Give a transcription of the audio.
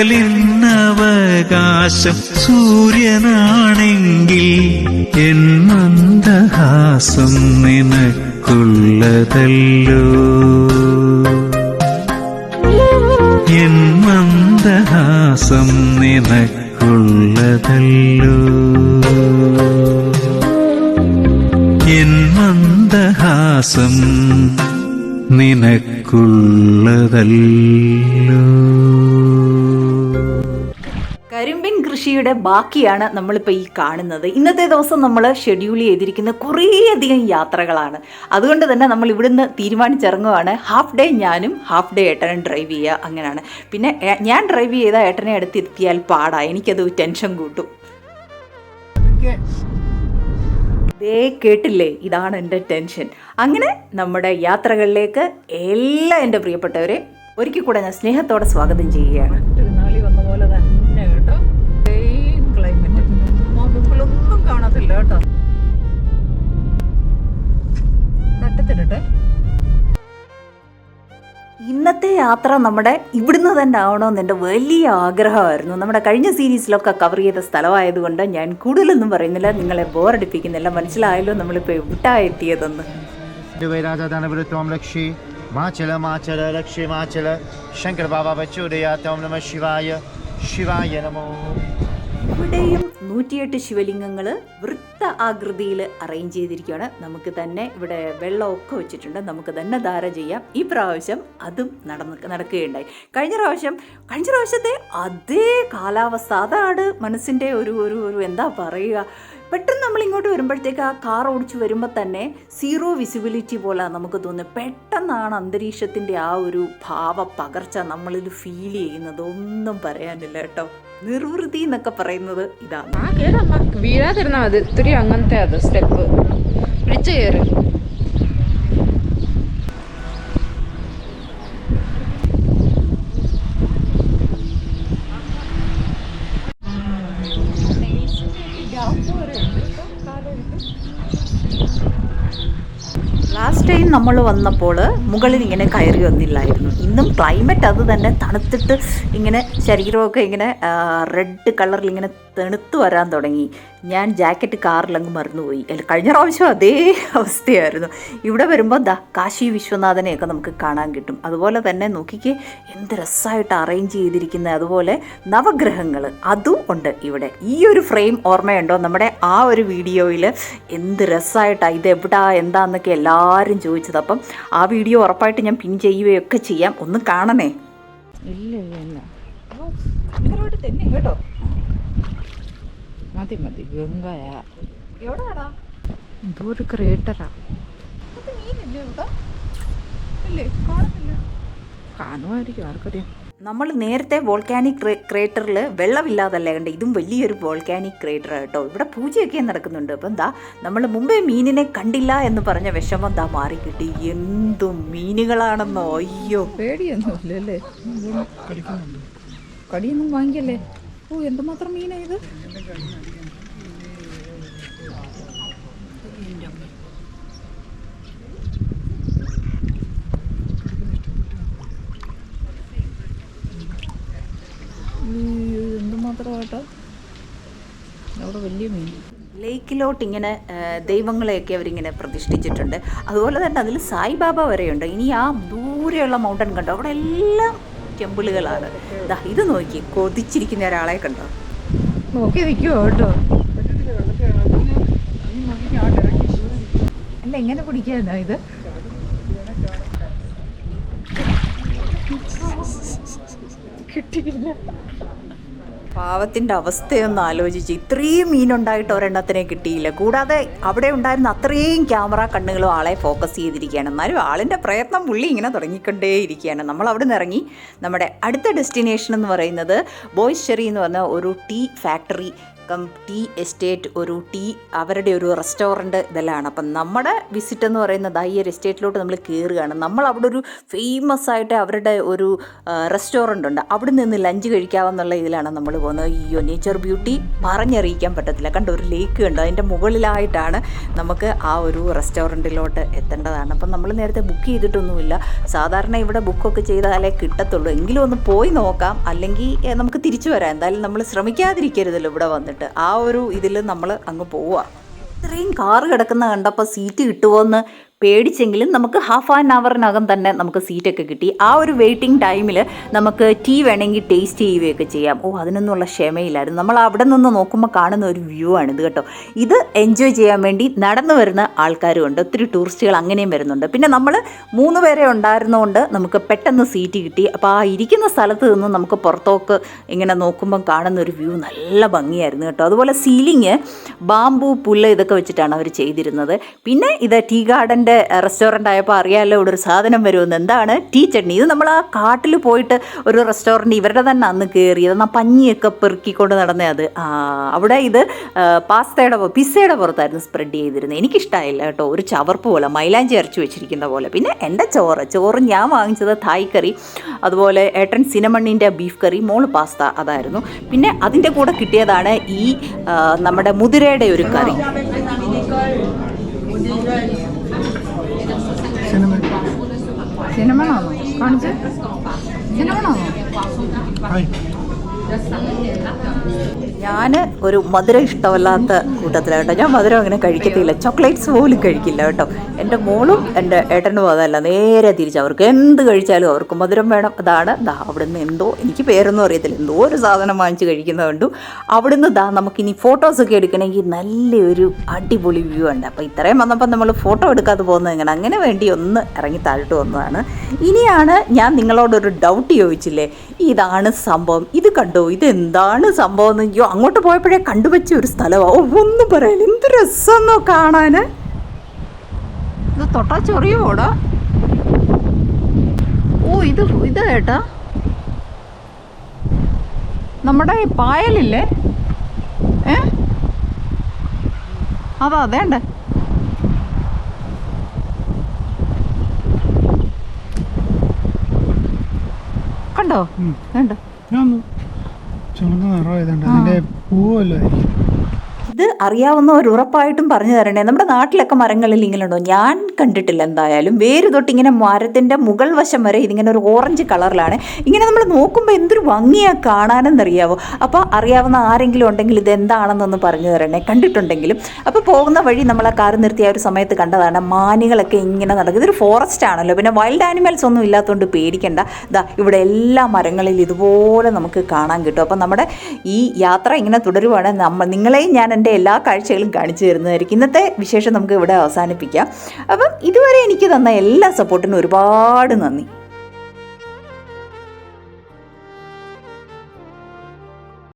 പകലിന്നവകാശം സൂര്യനാണെങ്കിൽ എൻ മന്ദഹാസം നിനക്കുള്ളതല്ലോ. എൻ മന്ദഹാസം നിനക്കുള്ളതല്ലോ. എൻ മന്ദഹാസം നിനക്കുള്ളതല്ലോ. കരിമ്പിൻ കൃഷിയുടെ ബാക്കിയാണ് നമ്മളിപ്പോൾ ഈ കാണുന്നത്. ഇന്നത്തെ ദിവസം നമ്മൾ ഷെഡ്യൂൾ ചെയ്തിരിക്കുന്ന കുറേയധികം യാത്രകളാണ്. അതുകൊണ്ട് തന്നെ നമ്മൾ ഇവിടുന്ന് തീരുമാനിച്ചിറങ്ങുവാണ്. ഹാഫ് ഡേ ഞാനും ഹാഫ് ഡേ ഏട്ടനും ഡ്രൈവ് ചെയ്യുക അങ്ങനെയാണ്. പിന്നെ ഞാൻ ഡ്രൈവ് ചെയ്ത ഏട്ടനെ അടുത്തിരുത്തിയാൽ പാടാ. എനിക്കത് ടെൻഷൻ കൂട്ടും. ദേ കേട്ടില്ലേ? ഇതാണ് എന്റെ ടെൻഷൻ അങ്ങനെ നമ്മുടെ യാത്രകളിലേക്ക് എല്ലാ എന്റെ പ്രിയപ്പെട്ടവരെ ഒരിക്കൽ കൂടെ ഞാൻ സ്നേഹത്തോടെ സ്വാഗതം ചെയ്യുകയാണ്. ഇന്നത്തെ യാത്ര നമ്മുടെ ഇവിടുന്ന് തന്നെ ആവണമെന്ന് എന്റെ വലിയ ആഗ്രഹമായിരുന്നു. നമ്മുടെ കഴിഞ്ഞ സീരീസിലൊക്കെ കവർ ചെയ്ത സ്ഥലമായതുകൊണ്ട് ഞാൻ കൂടുതലൊന്നും പറയുന്നില്ല. നിങ്ങളെ ബോറടിപ്പിക്കുന്നില്ല മനസ്സിലായല്ലോ നമ്മളിപ്പോൾ എവിട്ടാ എത്തിയതെന്ന്. ത്വം ലക്ഷി. മാച്ചല മാച്ചല ലക്ഷി മാച്ചല ശങ്കർ ബാബ ബച്ചോദയ ത്വം നമ ശിവായ. ശിവായ നമോ. ഇവിടെയും നൂറ്റിയെട്ട് ശിവലിംഗങ്ങൾ വൃത്ത ആകൃതിയിൽ അറേഞ്ച് ചെയ്തിരിക്കുകയാണ്. നമുക്ക് തന്നെ ഇവിടെ വെള്ളമൊക്കെ വെച്ചിട്ടുണ്ട്. നമുക്ക് തന്നെ ധാര ചെയ്യാം. ഈ പ്രാവശ്യം അതും നടന്ന് നടക്കുകയുണ്ടായി. കഴിഞ്ഞ പ്രാവശ്യം കഴിഞ്ഞ പ്രാവശ്യത്തെ അതേ കാലാവസ്ഥ. അതാണ് മനസ്സിന്റെ ഒരു ഒരു ഒരു എന്താ പറയുക? പെട്ടെന്ന് നമ്മൾ ഇങ്ങോട്ട് വരുമ്പോഴത്തേക്ക് ആ കാർ ഓടിച്ച് വരുമ്പോൾ തന്നെ സീറോ വിസിബിലിറ്റി പോലെ നമുക്ക് തോന്നുന്നത് പെട്ടെന്നാണ് അന്തരീക്ഷത്തിന്റെ ആ ഒരു ഭാവ പകർച്ച നമ്മളിൽ ഫീൽ ചെയ്യുന്നത്. ഒന്നും പറയാനില്ല കേട്ടോ. നിർവൃതി എന്നൊക്കെ പറയുന്നത് ഇതാണ്. വീഴാതിരുന്നാ മതി. ഇത്തിരി അങ്ങനത്തെ അത് സ്റ്റെപ്പ് പിടിച്ചു കയറി ലാസ്റ്റ് ടൈം നമ്മൾ വന്നപ്പോൾ മുകളിൽ ഇങ്ങനെ കയറി വന്നില്ലായിരുന്നു. ഇന്നും ക്ലൈമറ്റ് അത് തന്നെ തണുത്തിട്ട് ഇങ്ങനെ ശരീരമൊക്കെ ഇങ്ങനെ റെഡ് കളറിൽ ഇങ്ങനെ തണുത്ത് വരാൻ തുടങ്ങി. ഞാൻ ജാക്കറ്റ് കാറിലങ്ങ് മറന്നുപോയി. അല്ല കഴിഞ്ഞ പ്രാവശ്യം അതേ അവസ്ഥയായിരുന്നു. ഇവിടെ വരുമ്പോൾ ദാ കാശി വിശ്വനാഥനെയൊക്കെ നമുക്ക് കാണാൻ കിട്ടും. അതുപോലെ തന്നെ നോക്കിക്കേ എന്ത് രസമായിട്ട് അറേഞ്ച് ചെയ്തിരിക്കുന്ന അതുപോലെ നവഗ്രഹങ്ങൾ അതും ഉണ്ട് ഇവിടെ. ഈ ഒരു ഫ്രെയിം ഓർമ്മയുണ്ടോ? നമ്മുടെ ആ ഒരു വീഡിയോയിൽ എന്ത് രസമായിട്ടാണ് ഇത് എവിടാ എന്താന്നൊക്കെ എല്ലാവരും ചോദിച്ചത്. അപ്പം ആ വീഡിയോ ഉറപ്പായിട്ട് ഞാൻ പിൻ ചെയ്യുകയൊക്കെ ചെയ്യാം. ഒന്ന് കാണണേ. ഇല്ല ഇല്ല ഇല്ല. തന്നെ കേട്ടോ. മതി മതി. ഗംഗയാ. എവിടെയാടാ? എന്തോ ഒരു ക്രേറ്ററാ ഇത് മീനില്ലേ ഇവിടെ? ഇല്ലേ കാണുന്നില്ല കാണുമായിരിക്കും ആർക്കറിയാം. നമ്മൾ നേരത്തെ വോൾക്കാനിക് ക്രേറ്ററിൽ വെള്ളമില്ലാതല്ല കണ്ട്? ഇതും വലിയൊരു വോൾക്കാനിക് ക്രേറ്റർ കേട്ടോ. ഇവിടെ പൂജയൊക്കെ നടക്കുന്നുണ്ട്. അപ്പം എന്താ നമ്മൾ മുമ്പേ മീനിനെ കണ്ടില്ല എന്ന് പറഞ്ഞ വിഷമം എന്താ മാറി കിട്ടി എന്തും മീനുകളാണെന്നോ? അയ്യോ. പേടിയൊന്നും ഇല്ലല്ലേ കടിയൊന്നും വാങ്ങിക്കല്ലേ? ഓ എന്തുമാത്രം മീനാ ഇത്? അയ്യോ, എന്തുമാത്രമായിട്ടാ? അവിടെ വലിയ ലേക്കിലോട്ട് ഇങ്ങനെ ദൈവങ്ങളെയൊക്കെ അവരിങ്ങനെ പ്രതിഷ്ഠിച്ചിട്ടുണ്ട്. അതുപോലെ തന്നെ അതിൽ സായിബാബ വരെയുണ്ട്. ഇനി ആ ദൂരെയുള്ള മൗണ്ടൻ കണ്ടോ? അവിടെ എല്ലാം ടെമ്പിളുകളാണ്. ദാ ഇത് നോക്കി കൊതിച്ചിരിക്കുന്ന ഒരാളെ കണ്ടോ? നോക്കി നിൽക്കുവോ കേട്ടോ? അല്ല എങ്ങനെ പിടിക്കാനാ ഇത്? കിട്ടിയില്ല. പാവത്തിന്റെ അവസ്ഥയൊന്ന് ആലോചിച്ച് ഇത്രയും മീനുണ്ടായിട്ട് ഒരെണ്ണത്തിനെ കിട്ടിയില്ല. കൂടാതെ അവിടെ ഉണ്ടായിരുന്ന അത്രയും ക്യാമറ കണ്ണുകളും ആളെ ഫോക്കസ് ചെയ്തിരിക്കുകയാണ്. എന്നാലും ആളിന്റെ പ്രയത്നം പുള്ളി ഇങ്ങനെ തുടങ്ങിക്കൊണ്ടേയിരിക്കുകയാണ്. നമ്മൾ അവിടെ നിന്ന് ഇറങ്ങി നമ്മുടെ അടുത്ത ഡെസ്റ്റിനേഷൻ എന്ന് പറയുന്നത് ബോയ്സ് ചെറി എന്ന് പറഞ്ഞ ഒരു tea factory cum tea estate ഒരു ടീ അവരുടെ ഒരു റെസ്റ്റോറന്റ് ഇതെല്ലാമാണ് അപ്പം നമ്മുടെ വിസിറ്റ് എന്ന് പറയുന്നത് ഈ ഒരു എസ്റ്റേറ്റിലോട്ട് നമ്മൾ കയറുകയാണ്. നമ്മൾ അവിടെ ഒരു ഫേമസ് ആയിട്ട് അവരുടെ ഒരു റെസ്റ്റോറന്റ് ഉണ്ട്. അവിടെ നിന്ന് ലഞ്ച് കഴിക്കാമെന്നുള്ള ഇതിലാണ് നമ്മൾ പോകുന്നത്. അയ്യോ നേച്ചർ ബ്യൂട്ടി പറഞ്ഞറിയിക്കാൻ പറ്റത്തില്ല. കണ്ട ഒരു ലേക്ക് ഉണ്ട് അതിന്റെ മുകളിലായിട്ടാണ് നമുക്ക് ആ ഒരു റെസ്റ്റോറന്റിലോട്ട് എത്തേണ്ടതാണ്. അപ്പം നമ്മൾ നേരത്തെ ബുക്ക് ചെയ്തിട്ടൊന്നുമില്ല. സാധാരണ ഇവിടെ ബുക്കൊക്കെ ചെയ്താലേ കിട്ടത്തുള്ളൂ. എങ്കിലും ഒന്ന് പോയി നോക്കാം. അല്ലെങ്കിൽ നമുക്ക് തിരിച്ചു വരാം. എന്തായാലും നമ്മൾ ശ്രമിക്കാതിരിക്കരുതല്ലോ ഇവിടെ വന്നിട്ട്. ആ ഒരു ഇതിൽ നമ്മൾ അങ്ങ് പോവുക ഇത്രയും കാറ് കിടക്കുന്ന കണ്ടപ്പോൾ സീറ്റ് കിട്ടുമോയെന്ന് പേടിച്ചെങ്കിലും നമുക്ക് ഹാഫ് ആൻ അവറിനകം തന്നെ നമുക്ക് സീറ്റൊക്കെ കിട്ടി. ആ ഒരു വെയിറ്റിംഗ് ടൈമിൽ നമുക്ക് ടീ വേണമെങ്കിൽ ടേസ്റ്റ് ചെയ്യുകയൊക്കെ ചെയ്യാം. ഓ അതിനൊന്നുള്ള ക്ഷമയില്ലായിരുന്നു. നമ്മൾ അവിടെ നിന്ന് നോക്കുമ്പോൾ കാണുന്ന ഒരു വ്യൂ ആണ് ഇത് കേട്ടോ. ഇത് എൻജോയ് ചെയ്യാൻ വേണ്ടി നടന്നു വരുന്ന ആൾക്കാരും ഉണ്ട് ഒത്തിരി ടൂറിസ്റ്റുകൾ അങ്ങനെയും വരുന്നുണ്ട്. പിന്നെ നമ്മൾ മൂന്ന് പേരെ ഉണ്ടായിരുന്നതുകൊണ്ട് നമുക്ക് പെട്ടെന്ന് സീറ്റ് കിട്ടി. അപ്പോൾ ആ ഇരിക്കുന്ന സ്ഥലത്ത് നിന്ന് നമുക്ക് പുറത്തോക്ക് ഇങ്ങനെ നോക്കുമ്പം കാണുന്ന ഒരു വ്യൂ നല്ല ഭംഗിയായിരുന്നു കേട്ടോ. അതുപോലെ സീലിങ് ബാമ്പു പുല്ല് ഇതൊക്കെ വെച്ചിട്ടാണ് അവർ ചെയ്തിരുന്നത്. പിന്നെ ഇത് ടീ ഗാർഡന്റെ റെസ്റ്റോറന്റ് ആയപ്പോൾ അറിയാമല്ലോ ഇവിടെ ഒരു സാധനം വരുമെന്ന്. എന്താണ്? ടീ ചട്നി. ഇത് നമ്മൾ ആ കാട്ടിൽ പോയിട്ട് ഒരു റെസ്റ്റോറന്റ് ഇവരുടെ തന്നെ അന്ന് കയറിയത് ആ പഞ്ഞിയൊക്കെ പെറുക്കിക്കൊണ്ട് നടന്നേ അത്. അവിടെ ഇത് പാസ്തയുടെ പിസ്സയുടെ പുറത്തായിരുന്നു സ്പ്രെഡ് ചെയ്തിരുന്നത്. എനിക്കിഷ്ടമായില്ല കേട്ടോ. ഒരു ചവർപ്പ് പോലെ മൈലാഞ്ചി അരച്ച് വെച്ചിരിക്കുന്ന പോലെ. പിന്നെ എന്റെ ചോറ് ചോറ് ഞാൻ വാങ്ങിച്ചത് തായ് കറി അതുപോലെ ഏട്ടൻ സിനമണ്ണിന്റെ ബീഫ് കറി മോൾ പാസ്ത അതായിരുന്നു. പിന്നെ അതിന്റെ കൂടെ കിട്ടിയതാണ് ഈ നമ്മുടെ മുതിരയുടെ ഒരു കറി. സിനിമ കാണിച്ച്. സിനിമ ഞാൻ ഒരു മധുരം ഇഷ്ടമല്ലാത്ത കൂട്ടത്തിലാണ് കേട്ടോ ഞാൻ മധുരം അങ്ങനെ കഴിക്കത്തില്ല. ചോക്ലേറ്റ്സ് പോലും കഴിക്കില്ല കേട്ടോ. എന്റെ മോളും എന്റെ ഏട്ടനും അതല്ല. നേരെ തിരിച്ച് അവർക്ക് എന്ത് കഴിച്ചാലും അവർക്ക് മധുരം വേണം. അതാണ് ദാ അവിടുന്ന് എന്തോ എനിക്ക് പേരൊന്നും അറിയത്തില്ല. എന്തോ ഒരു സാധനം വാങ്ങിച്ച് കഴിക്കുന്നത് കണ്ടു. അവിടുന്ന് ദാ നമുക്കിനി ഫോട്ടോസൊക്കെ എടുക്കണമെങ്കിൽ നല്ലൊരു അടിപൊളി വ്യൂ ഉണ്ട്. അപ്പോൾ ഇത്രയും വന്നപ്പോൾ നമ്മൾ ഫോട്ടോ എടുക്കാതെ പോകുന്നത് എങ്ങനെ? അങ്ങനെ വേണ്ടി ഒന്ന് ഇറങ്ങി താഴ്ത്തു വന്നതാണ്. ഇനിയാണ് ഞാൻ നിങ്ങളോടൊരു ഡൗട്ട് ചോദിച്ചില്ലേ? ഇതാണ് സംഭവം. ഇത് കണ്ടോ ഇതെന്താണ് സംഭവം എന്ന് അയ്യോ അങ്ങോട്ട് പോയപ്പോഴേ കണ്ടുവച്ച ഒരു സ്ഥലമാണ് ഓ ഒന്നും പറയാൻ എന്ത് രസമെന്നോ കാണാൻ ഇത് തൊട്ടാ ചൊറിയോടാ ഓ ഇത് ഇതാ ഏട്ടാ. നമ്മുടെ പായലില്ലേ? ഏ? അതാ അതേണ്ട കണ്ടോ? വേണ്ട ചുമന്ന നിറമായതുണ്ട് അതിന്റെ പൂവല്ലോ ഇത് അറിയാവുന്നവർ ഉറപ്പായിട്ടും പറഞ്ഞു തരണേ. നമ്മുടെ നാട്ടിലൊക്കെ മരങ്ങളിൽ ഇങ്ങനെ ഉണ്ടോ ഞാൻ കണ്ടിട്ടില്ല എന്തായാലും. വേര് തൊട്ട് ഇങ്ങനെ മരത്തിന്റെ മുകൾ വശം വരെ ഇതിങ്ങനെ ഒരു ഓറഞ്ച് കളറിലാണ്. ഇങ്ങനെ നമ്മൾ നോക്കുമ്പോൾ എന്തൊരു ഭംഗിയാ കാണാനെന്നറിയാവോ? അപ്പോൾ അറിയാവുന്ന ആരെങ്കിലും ഉണ്ടെങ്കിൽ ഇത് എന്താണെന്നൊന്ന് പറഞ്ഞു തരണേ. കണ്ടിട്ടുണ്ടെങ്കിലും. അപ്പോൾ പോകുന്ന വഴി നമ്മൾ ആ കാർ നിർത്തിയ ഒരു സമയത്ത് കണ്ടതാണ് മാനുകളൊക്കെ ഇങ്ങനെ നടക്കും ഇതൊരു ഫോറസ്റ്റ് ആണല്ലോ. പിന്നെ വൈൽഡ് ആനിമൽസ് ഒന്നും ഇല്ലാത്തതുകൊണ്ട് പേടിക്കണ്ട. ഇതാ ഇവിടെ എല്ലാ മരങ്ങളിൽ ഇതുപോലെ നമുക്ക് കാണാൻ കിട്ടും. അപ്പം നമ്മുടെ ഈ യാത്ര ഇങ്ങനെ തുടരുവാണ്. നമ്മൾ നിങ്ങളെയും ഞാൻ എന്റെ എല്ലാ കാഴ്ചകളും കാണിച്ചു തരുന്നതായിരിക്കും. ഇന്നത്തെ വിശേഷം നമുക്ക് ഇവിടെ അവസാനിപ്പിക്കാം. അപ്പം ഇതുവരെ എനിക്ക് തന്ന എല്ലാ സപ്പോർട്ടിനും ഒരുപാട് നന്ദി.